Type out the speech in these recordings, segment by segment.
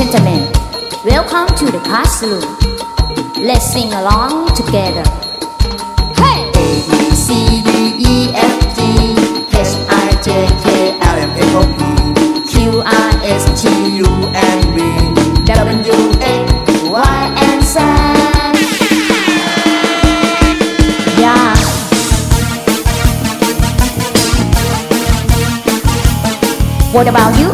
gentlemen, welcome to the classroom. Let's sing along together. Hey! A, B, C, D, E, F, G, H, I, J, K, L, M, N, O, P, Q, R, S, T, U, and V, W, X, Y, and Z. Yeah. What about you?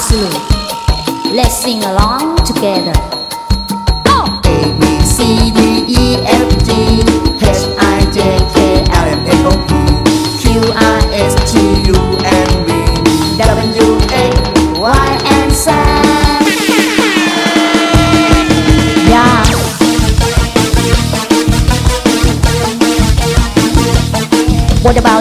absolute. Let's sing along together. Oh! A, B, C, D, E, F, G, H, I, J, K, L, M, N, O, P, Q, R, S, T, U, N, V, W, X, Y, and Z. Yeah. What about